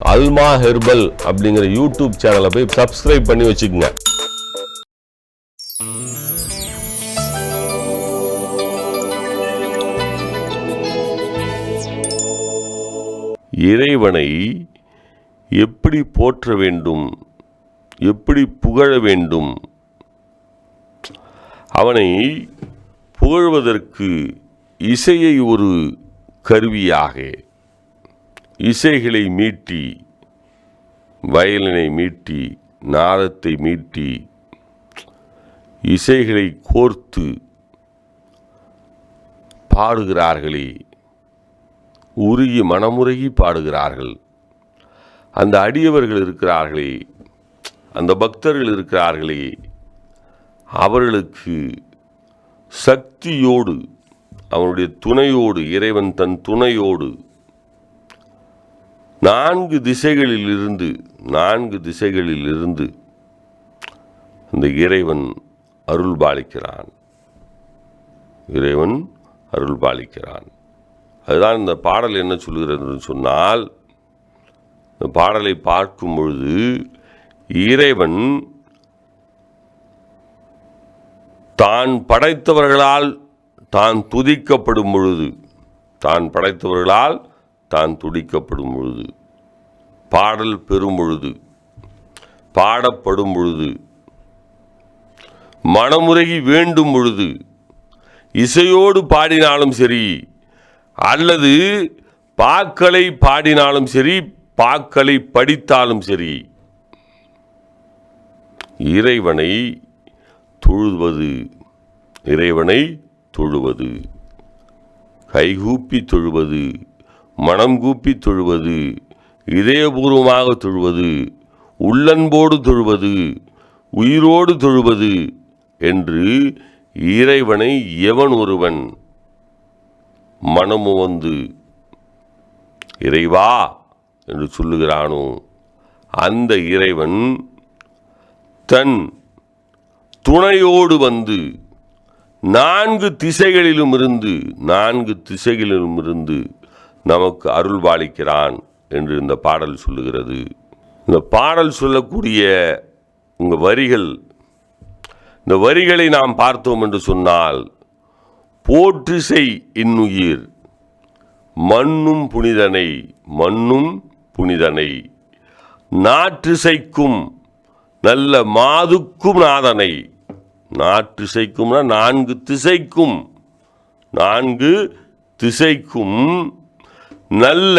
அல்மா herbal அப்படிங்கிற YouTube சேனலை போய் சப்ஸ்கிரைப் பண்ணி வச்சுக்கோங்க. இறைவனை எப்படி போற்ற வேண்டும் எப்படி புகழ வேண்டும் அவனை புகழ்வதற்கு இசையை ஒரு கருவியாக. இசைகளை மீட்டி வயலினை மீட்டி நாதத்தை மீட்டி இசைகளை கோர்த்து பாடுகிறார்களே. உருகி மனமுருகி பாடுகிறார்கள். அந்த அடியவர்கள் இருக்கிறார்களே அந்த பக்தர்கள் இருக்கிறார்களே அவர்களுக்கு சக்தியோடு அவனுடைய துணையோடு இறைவன் தன் துணையோடு நான்கு திசைகளில் இருந்து நான்கு திசைகளில் இருந்து அந்த இறைவன் அருள் பாலிக்கிறான். இறைவன் அருள் பாலிக்கிறான். அதுதான் இந்த பாடல் என்ன சொல்கிறதுன்னு சொன்னால் இந்த பாடலை பார்க்கும் பொழுது இறைவன் தான் படைத்தவர்களால் தான் துதிக்கப்படும் பொழுது தான் படைத்தவர்களால் தான் துடிக்கப்படும் பொழுது பாடல் பெறும் பொழுது பாடப்படும் பொழுது மனமுருகி வேண்டும் பொழுது இசையோடு பாடினாலும் சரி அல்லது பாக்களை பாடினாலும் சரி பாக்களை படித்தாலும் சரி இறைவனை தொழுவது இறைவனை தொழுவது கைகூப்பி தொழுவது மனம் கூப்பி தொழுவது இதயபூர்வமாக தொழுவது உள்ளன்போடு தொழுவது உயிரோடு தொழுவது என்று இறைவனை எவன் ஒருவன் மனமு வந்து இறைவா என்று சொல்லுகிறானோ அந்த இறைவன் தன் துணையோடு வந்து நான்கு திசைகளிலும் இருந்து நான்கு திசைகளிலும் இருந்து நமக்கு அருள்வாளிக்கிறான் என்று இந்த பாடல் சொல்லுகிறது. இந்த பாடல் சொல்லக்கூடிய உங்கள் வரிகள் இந்த வரிகளை நாம் பார்த்தோம் என்று சொன்னால் போற்றிசை இன்னுயிர் மண்ணும் புனிதனை மண்ணும் புனிதனை நாற்றிசைக்கும் நல்ல மாதுக்கும் நாதனை நாற்றிசைக்கும்னா நான்கு திசைக்கும் நான்கு திசைக்கும் நல்ல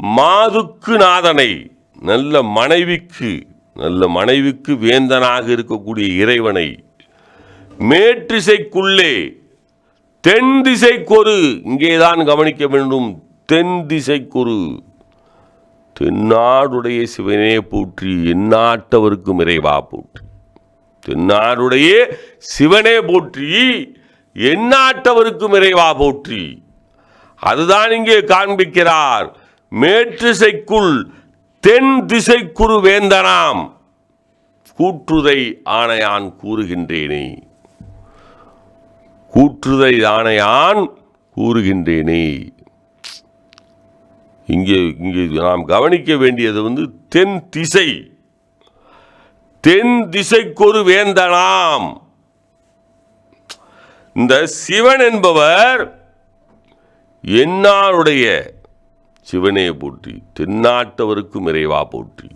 மாதுக்கு நாதனை நல்ல மனைவிக்கு நல்ல மனைவிக்கு வேந்தனாக இருக்கக்கூடிய இறைவனை மேற்றிசைக்குள்ளே தென் திசைக்கொரு இங்கேதான் கவனிக்க வேண்டும் தென் திசைக்கொரு தென்னாடுடைய சிவனே போற்றி எந்நாட்டவருக்கும் இறைவா போற்றி. தென்னாடுடைய சிவனே போற்றி எந்நாட்டவருக்கும் இறைவா போற்றி. அதுதான் இங்கே காண்பிக்கிறார். மேற்றிசைக்குள் தென் திசைக்குரு வேந்தனாம். கூற்றுதை ஆணையான் கூறுகின்றேனே. கூற்றுதை ஆணையான் கூறுகின்றேனே. இங்கே இங்கே நாம் கவனிக்க வேண்டியது வந்து தென் திசை. தென் திசைக்கொரு வேந்தனாம். இந்த சிவன் என்பவர் என்னாருடைய சிவனே போற்றி தென்னாட்டவருக்கும் இறைவா போற்றி.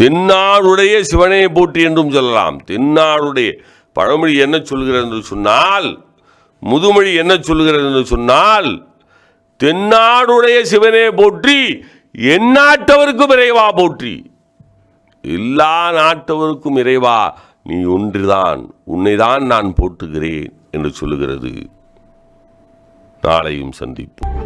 தென்னாடுடைய சிவனே போற்றி என்றும் சொல்லலாம். தென்னாடுடைய பழமொழி என்ன சொல்கிறது என்று சொன்னால் முதுமொழி என்ன சொல்கிறது என்று சொன்னால் தென்னாடுடைய சிவனே போற்றி எந்நாட்டவருக்கும் இறைவா போற்றி. எல்லா நாட்டவருக்கும் இறைவா நீ ஒன்றுதான் உன்னைதான் நான் போற்றுகிறேன் என்று சொல்லுகிறது நாளையும் சந்திப்போம்.